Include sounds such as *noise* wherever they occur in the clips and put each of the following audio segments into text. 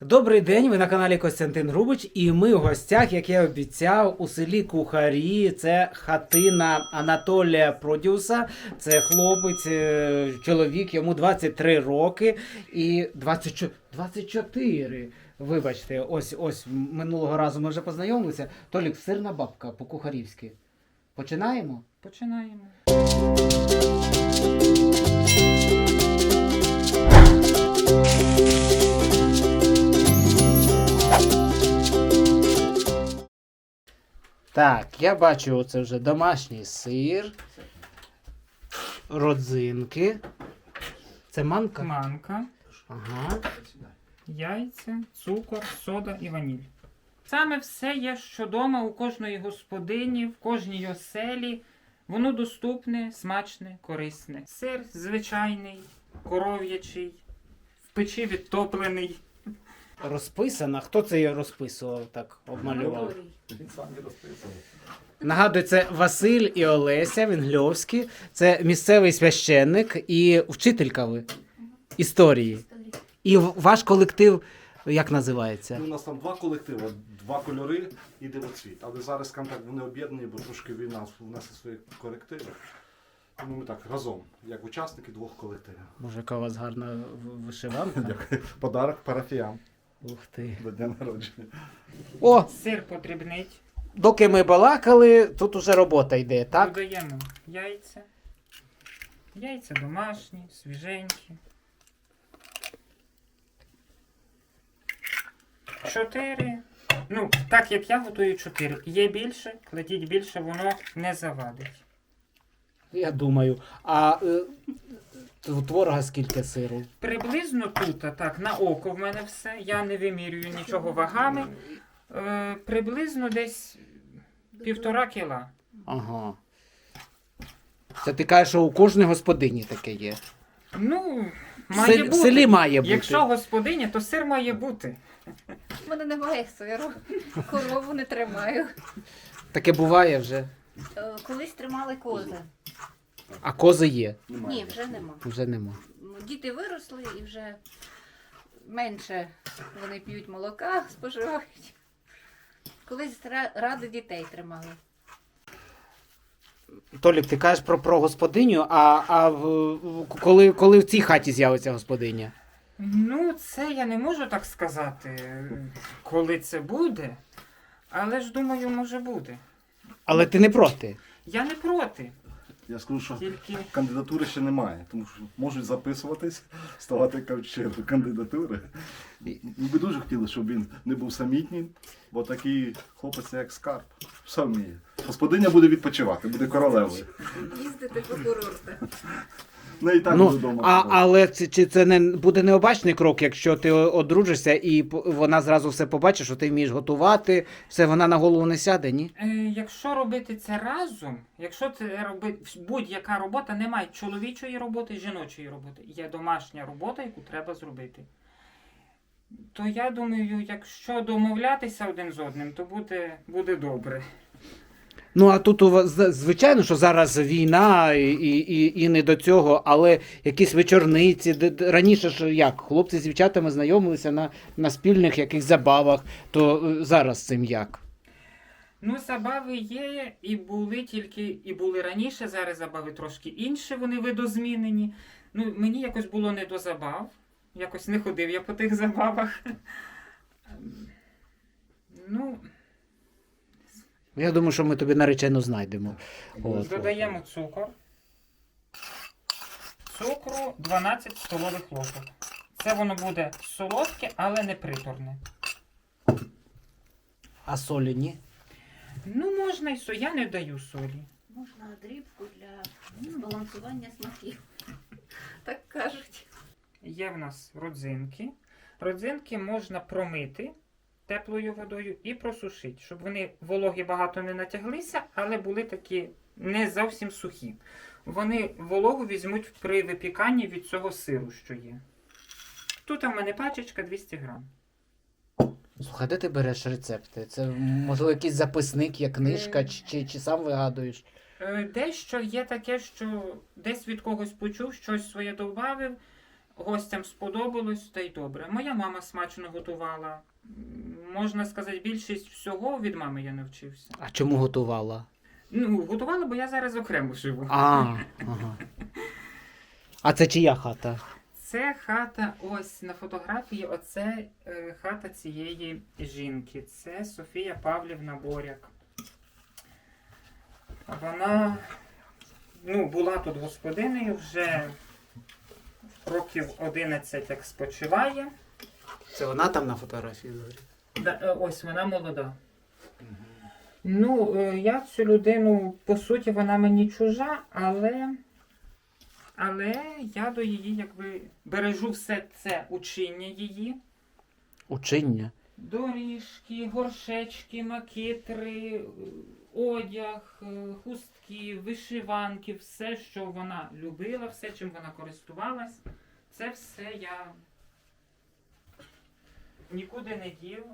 Добрий день, ви на каналі Костянтин Рубич, і ми в гостях, як я обіцяв, у селі Кухарі. Це хатина Анатолія Продюса. Це хлопець, е, чоловік, йому 23 роки і 24, 24. Вибачте, ось ось минулого разу ми вже познайомилися. Толік, сирна бабка по-кухарівськи. Починаємо? Починаємо. Так, я бачу, оце вже домашній сир, родзинки. Це манка? Манка, Ага. яйця, цукор, сода і ваніль. Саме все є, що вдома у кожної господині, в кожній оселі. Воно доступне, смачне, корисне. Сир звичайний, коров'ячий, в печі відтоплений. Розписана. Хто це її розписував, так обмалював? Він сам не розписував. Нагадую, це Василь і Олеся Вінгльовські. Це місцевий священник і вчителька ви історії. І ваш колектив як називається? Ну, у нас там два колективи, два кольори і дивоцвіт. Але зараз скажімо так, вони об'єднані, бо трошки війна внесли свої корективи. Тому ми так разом, як учасники двох колективів. Може, яка у вас гарна вишиванка? Подарок парафіям Ух ти. до дня народження. О, Сир подрібнить. доки ми балакали, тут уже робота йде, так? Додаємо яйця. Яйця домашні, свіженькі. Чотири. Ну, так як я готую чотири. Є більше, кладіть більше, воно не завадить. Я думаю. А е, у творога скільки сиру? Приблизно тут, так, на око в мене все. Я не вимірюю нічого вагами. Е, приблизно десь півтора кіла. Ага. Це ти кажеш, що у кожної господині таке є. Ну, має селі, в бути. селі має бути. Якщо господиня, то сир має бути. У мене немає сиру. Корову не тримаю. Таке буває вже. Е, Колись тримали кози. А кози є. Ні, вже нема. Вже нема. Діти виросли і вже менше вони п'ють молока, *laughs* споживають. Колись ради дітей тримали. Толік, ти кажеш про, про господиню, а, а в- коли, коли в цій хаті з'явиться господиня? Ну, це я не можу так сказати, коли це буде. Але ж думаю, може буде. Але ти не проти. Я не проти. Я скажу, що Тільки кандидатури ще немає, тому що можуть записуватись, *laughs* ставати кавчеру кандидатури. Ми би дуже хотіли, щоб він не був самітнім, бо такий хлопець як скарб. Все вміє. Господиня буде відпочивати, буде королевою. Їздити по курортах. Ну і так ну, вдома. а, але це, чи це не буде необачний крок, якщо ти одружишся і вона зразу все побачить, що ти вмієш готувати, все вона на голову не сяде, ні? е, якщо робити це разом, якщо це робити будь-яка робота, немає чоловічої роботи, жіночої роботи. Є домашня робота, яку треба зробити. То я думаю, якщо домовлятися один з одним, то буде, буде добре. Ну а тут у вас звичайно, що зараз війна і, і, і, не до цього, але якісь вечорниці, раніше ж як хлопці з дівчатами знайомилися на, на спільних якихось забавах, то е, зараз цим як? Ну, забави є, і були тільки і були раніше, зараз забави трошки інші, вони видозмінені. Ну, мені якось було не до забав. Якось не ходив я по тих забавах. *laughs* Ну, Я думаю, що ми тобі наречену знайдемо. От. додаємо цукор. Цукру 12 столових ложок. Це воно буде солодке, але не приторне. А солі ні? Ну, можна і со. Я не даю солі. Можна дрібку для збалансування смаків. Так кажуть. Є в нас родзинки. Родзинки можна промити теплою водою і просушити, щоб вони вологи багато не натяглися, але були такі не зовсім сухі. Вони вологу візьмуть при випіканні від цього сиру, що є. Тут у мене пачечка 200 грам. Слухай, де ти береш рецепти? Це можливо якийсь записник, є книжка, чи, чи, чи сам вигадуєш? Е, Дещо є таке, що десь від когось почув, щось своє добавив. гостям сподобалось, та й добре. Моя мама смачно готувала. Можна сказати, більшість всього від мами я навчився. А чому готувала? Ну, готувала, бо я зараз окремо живу. А, ага. А це чия хата? Це хата, ось на фотографії, оце е, хата цієї жінки. Це Софія Павлівна Боряк. Вона ну, була тут господинею вже років 11 як спочиває. Це вона там на фотографії? Е, ось вона молода. Ну, е, я цю людину, по суті, вона мені чужа, але. Але я до її якби бережу все це учіння її. Учення. Доріжки, горшечки, макітри, е, одяг, е, хустки, вишиванки, все, що вона любила, все, чим вона користувалась, це все я нікуди не дів,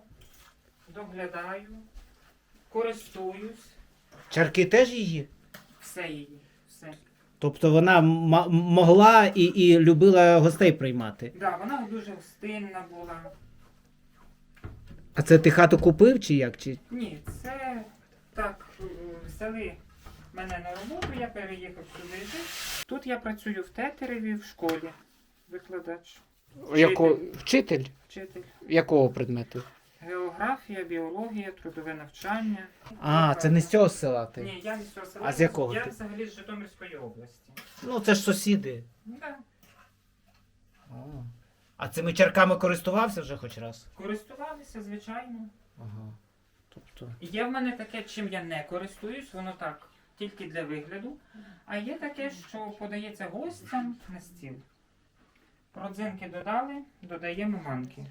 доглядаю, користуюсь, Чарки теж її? все її, все. Тобто вона могла і, і любила гостей приймати. Да, вона дуже гостинна була. А це ти хату купив чи як? Чи... Ні, це так, е, взяли мене на роботу, я переїхав сюди жити. Тут я працюю в Тетереві в школі. Викладач, Яко... Вчитель? вчитель. Якого предмету? Географія, біологія, трудове навчання. А, це не з цього села ти? Ні, я не з цього села. А з якого Я ти? взагалі з Житомирської області. Ну, це ж сусіди. Да. А цими чарками користувався вже хоч раз? Користувалися, звичайно. Ага. Тобто. Є в мене таке, чим я не користуюсь, воно так, тільки для вигляду. А є таке, що подається гостям на стіл. Родзинки додали, додаємо манки.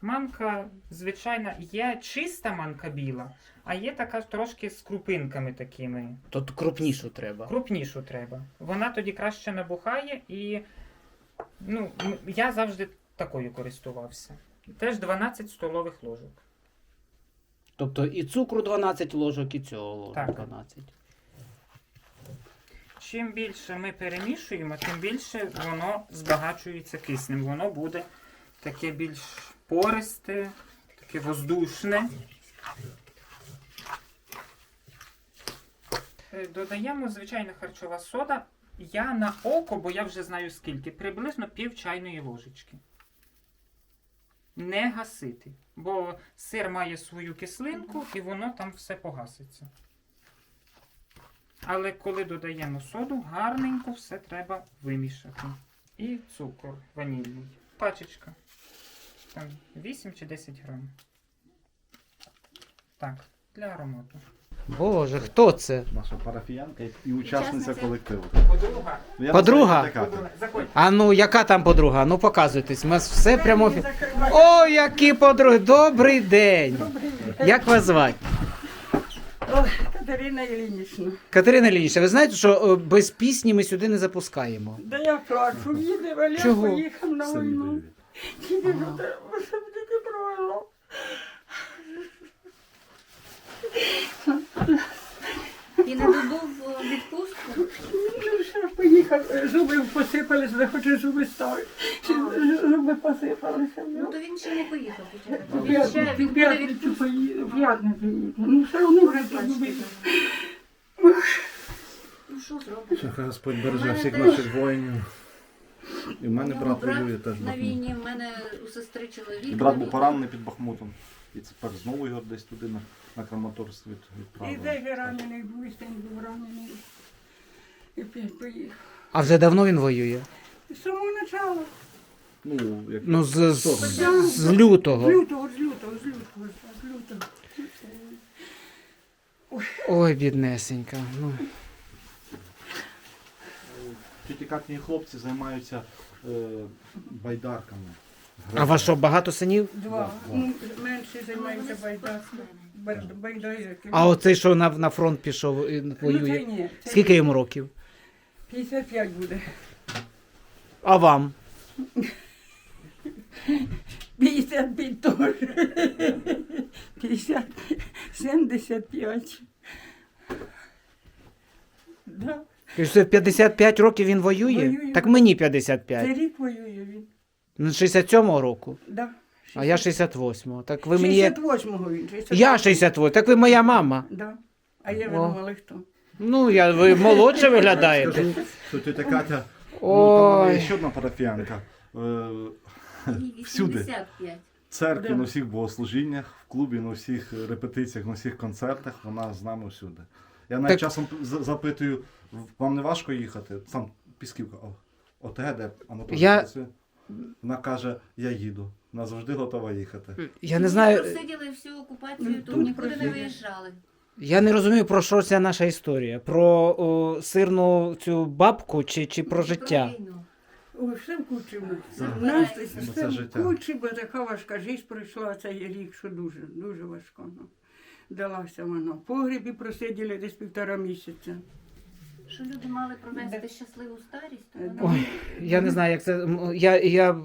Манка, звичайно, є чиста манка біла, а є така трошки з крупинками такими. Тут крупнішу треба. Крупнішу треба. Вона тоді краще набухає і ну, я завжди такою користувався. Теж 12 столових ложок. Тобто і цукру 12 ложок, і цього ложок Так. 12. Чим більше ми перемішуємо, тим більше воно збагачується киснем. Воно буде таке більш пористе, таке воздушне. Е, Додаємо звичайна харчова сода. Я на око, бо я вже знаю скільки, приблизно пів чайної ложечки. Не гасити, бо сир має свою кислинку і воно там все погаситься. Але коли додаємо соду, гарненько все треба вимішати. І цукор ванільний. Пачечка. Там 8 чи 10 грам. Так, для аромату. Боже, хто це? Наша парафіянка і учасниця колективу. Подруга. Ну, я Подруга? не знаю, яка ти. Заходь. А ну, яка там подруга? Ну показуйтесь. У нас все прямо. О, які подруги! Добрий день! Як вас звати? Катерина Іллінічна. Катерина Лінічна, ви знаєте, що е, без пісні ми сюди не запускаємо. Да я плачу, їде, Валя Чого? поїхав на війну. Тільки до тебе, щоб тільки провело. І не додув в відпустку. Ну, що ж поїхав, е, зуби посипалися, не хоче зуби ставити. Зуби посипалися. Ну то він ще не поїхав. Він ще він буде відпустку. в п'ятницю їде. Ну все одно вже зуби. Ну що зробиш? Що Господь береже всіх всіх наших воїнів. І в мене брат воює теж. на війні, в мене у сестри чоловік. І брат був поранений під Бахмутом. І тепер знову його десь туди на, на Краматорськ від, І відправили. де ранений був, і син був ранений. І п'ять поїхав. А вже давно він воює? З самого начала. Ну, як Ну, з, з, з З лютого. лютого, з лютого, з лютого, з лютого. Ой, біднесенька. Ну. тільки хлопці займаються е, байдарками. А у вас що, багато синів? Два. Ну, менше займаються байдарками. Байдарки. А оцей, що на, на фронт пішов і Ну, це воює. ні. це Скільки йому років? 55 буде. А вам? 55 теж. 50, 75. Да. Кажете, 55 років він воює? Воює. Так мені Це 55. рік воює він. Ну, 67-го року. Да. А я 68-го. Так ви мені. 68-го він. 68-го. Я 68 так ви моя мама. Да. А я О. видумала, хто. Ну, я, ви молодше виглядаєте. Скажу, що тетя Катя, ну, там Ой. є ще одна парафіянка. Е, Всюди. 85. В церкві на всіх богослужіннях, в клубі, на всіх репетиціях, на всіх концертах, вона з нами всюди. Я навіть Так- часом запитую, вам не важко їхати? Сам Пісківка, о, ОТГ, де Анатолій Я- працює. Вона каже, я їду. Вона завжди готова їхати. Я не знаю, Просиділи всю окупацію, Ну, тут нікуди не виїжджали. я не розумію, про що ця наша історія. Про о, сирну цю бабку чи, чи про життя. війну. Ой, все в кучі в нас. Так. У нас все це в життя. кучі, бо така важка життя пройшла цей рік, що дуже, дуже важко. Ну. Далася вона. В погрібі просиділи десь півтора місяця. Що люди мали провести щасливу старість, то вони Ой, я не знаю, як це. Я, я,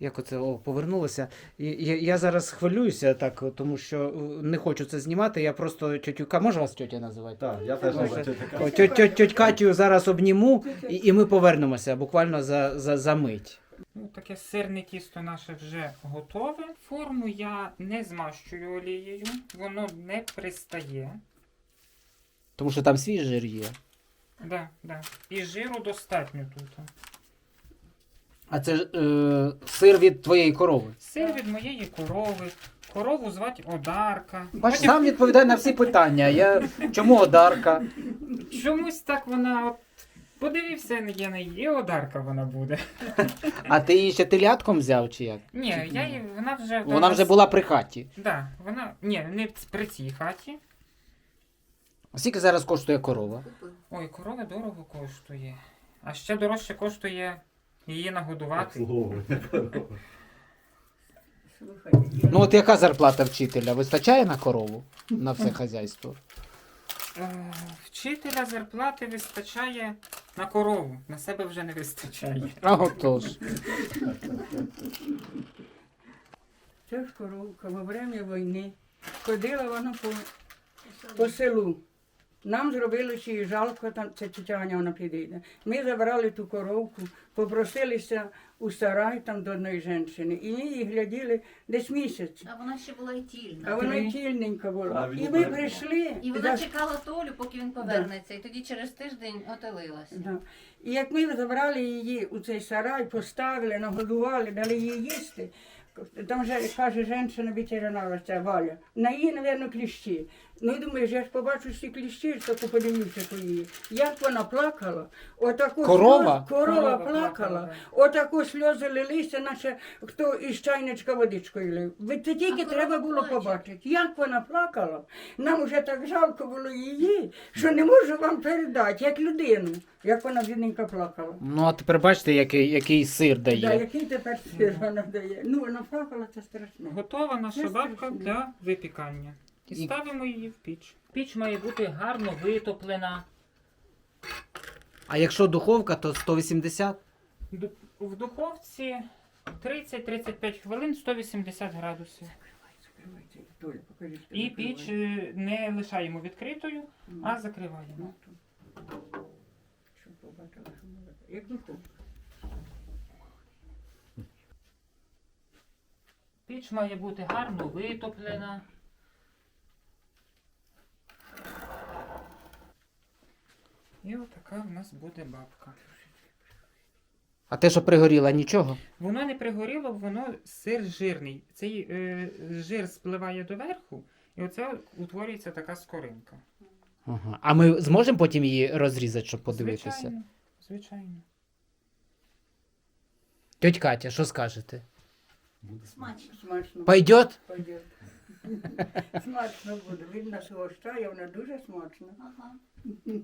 як оце о, повернулося. І- Я, я зараз хвилююся так, тому що е, не хочу це знімати. Я просто тьотюка, може вас тьотя називати? Так, я теж Катя. О, тьоть, тьоть, тьоть Катю зараз обніму, і, і ми повернемося буквально за, за, за мить. Ну, таке сирне тісто наше вже готове. Форму я не змащую олією, воно не пристає. Тому що там свій жир є. Да, да. І жиру достатньо тут. А це ж е, сир від твоєї корови. Сир від моєї корови. Корову звати Одарка. Бач, сам відповідає на всі питання. Я... *laughs* Чому одарка? Чомусь так вона от. Подивився я на її, і Одарка вона буде. А ти її ще телятком взяв чи як? Ні, я її, вона вже. Вона нас- вже була при хаті. Да, вона. Ні, не при цій хаті. А Скільки зараз коштує корова? Ой, корова дорого коштує. А ще дорожче коштує її нагодувати. Ну от яка зарплата вчителя? Вистачає на корову? На все хазяйство? Е, Вчителя зарплати вистачає на корову, на себе вже не вистачає. А отож. Це ж коровка во время війни. Ходила вона по, по селу. Нам зробили ще й жалко, там це тетя Аня вона підійде. Ми забрали ту коровку, попросилися у сарай там до одної жінки. І ми її гляділи десь місяць. А вона ще була і тільна. А вона й тільненька була. А, І ми прийшли. І вона за- чекала Толю, поки він повернеться, і тоді через тиждень отелилася. Да. І як ми забрали її у цей сарай, поставили, нагодували, дали їй їсти. Там же каже жінка ветеринара, ця Валя, на її, мабуть, кліщі. Ну і думаєш, я ж побачу всі кліщі, таку подивлюся по її. Як вона плакала, отаку Корова? сльоз- корова Корова плакала, плакала, отаку сльози лилися, наче хто із чайничка водичкою лив. Ви це тільки А треба було плаче. побачити, як вона плакала. Нам уже так жалко було її, що не можу вам передати, як людину, як вона бідненько плакала. Ну а тепер бачите, який, який сир Да, дає. який тепер сир вона дає. Ну, вона плакала, це страшно. Готова наша бабка для випікання. І І- ставимо її в піч. Піч має бути гарно витоплена. А якщо духовка, то 180? Ду- В духовці 30-35 хвилин 180 градусів. Закривайте, покажи, що І піч е, не лишаємо відкритою, Ну, а закриваємо. ну, то. Щоб побачила, що вона. Як духовка. Піч має бути гарно витоплена. І отака в нас буде бабка. А те, що пригоріло, нічого? Воно не пригоріло, воно сир жирний. Цей е, жир спливає доверху, і оце утворюється така скоринка. Ага. А ми зможемо потім її розрізати, щоб подивитися? Звичайно, звичайно. Тьоть Катя, що скажете? Смачно. Смачно. Пойдет? Пойдет. *laughs* Смачно буде. Він нас гощає, вона дуже смачна. Ага. *laughs*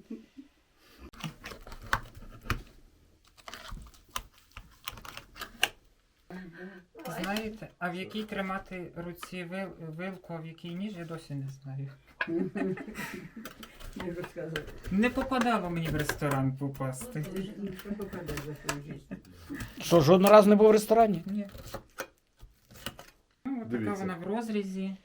Знаєте, а в якій тримати руці вил, вилку, а в якій ніж, я досі не знаю. *laughs* Не попадало мені в ресторан попасти. Що попаде за свою життя. Що, жодного разу не був в ресторані? Ні. Ну, от така Дивіться. вона в розрізі.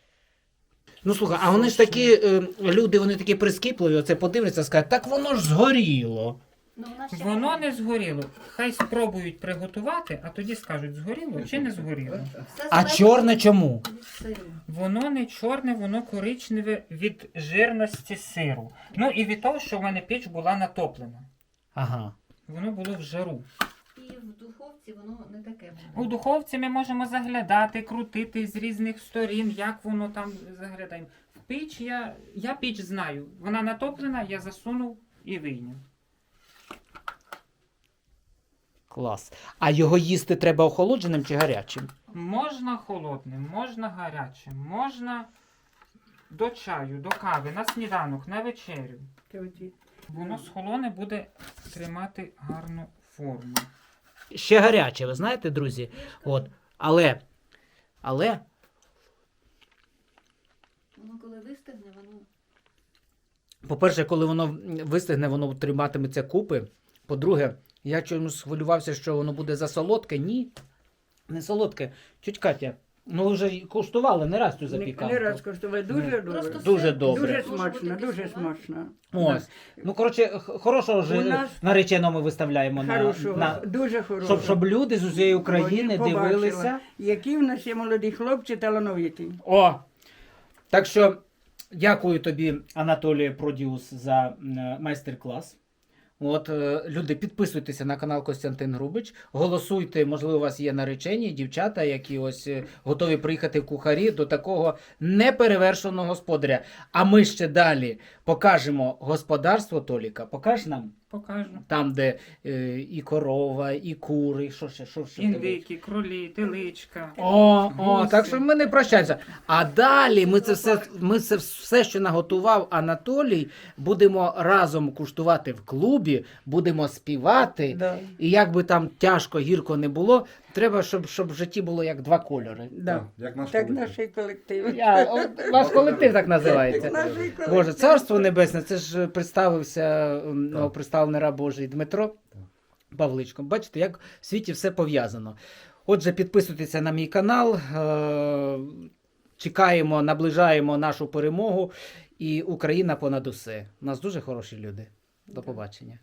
Ну слухай, а вони ж такі е, люди, вони такі прискіпливі, оце подивляться, скажуть, так воно ж згоріло. Ну, вона ще Воно не згоріло. Хай спробують приготувати, а тоді скажуть, згоріло чи не згоріло. Все А залежить чорне чому? від сиру. Воно не чорне, воно коричневе від жирності сиру. Ну і від того, що в мене піч була натоплена. Ага. Воно було в жару. І в духовці воно не таке У буде. духовці ми можемо заглядати, крутити з різних сторін, як воно там заглядаємо. В піч я, я піч знаю. Вона натоплена, я засунув і вийняв. Клас. А його їсти треба охолодженим чи гарячим? Можна холодним, можна гарячим, можна до чаю, до кави, на сніданок, на вечерю. Воно схолоне буде тримати гарну форму. Ще гаряче, ви знаєте, друзі? От. Але. Але. Воно коли вистигне, воно По-перше, коли воно вистигне, воно триматиметься купи. По-друге, я чомусь хвилювався, що воно буде засолодке. Ні. Не солодке. Чуть Катя, ну ви вже й куштували не раз цю Не, запіканку. не раз коштували. Дуже добре. Просто Дуже сир добре. Дуже може бути смачно, дуже смачно. Ось. Ну, коротше, х- хорошого ж нас- нареченого ми виставляємо на, Хорошого, на дуже хорошого. щоб, щоб люди з усієї України Бо їх побачила. дивилися. Які в нас є молоді хлопці талановиті. О! Так що дякую тобі, Анатолію Продіус, за м, майстер-клас. От, е, люди, підписуйтеся на канал Костянтин Грубич, голосуйте, можливо, у вас є наречені, дівчата, які ось е, готові приїхати в кухарі до такого неперевершеного господаря. А ми ще далі покажемо господарство Толіка. Покаж нам Покажу. там, де е, і корова, і кури, що ще, що ще. Індики, кролі, теличка. О, о, так що ми не прощаємося. А далі ми це все, ми це все, що наготував Анатолій, будемо разом куштувати в клубі, будемо співати. Да. І як би там тяжко, гірко не було, треба, щоб, щоб в житті було як два кольори. Да. Як наш Так колектив. наш колектив. Я, от, ваш колектив так називається. Наш колектив. Боже, царство небесне, це ж представився м, Так. новоприставлений раб Божий Дмитро Павличко. Бачите, як в світі все пов'язано. Отже, підписуйтеся на мій канал. е, Чекаємо, наближаємо нашу перемогу. І Україна понад усе. У нас дуже хороші люди. До побачення.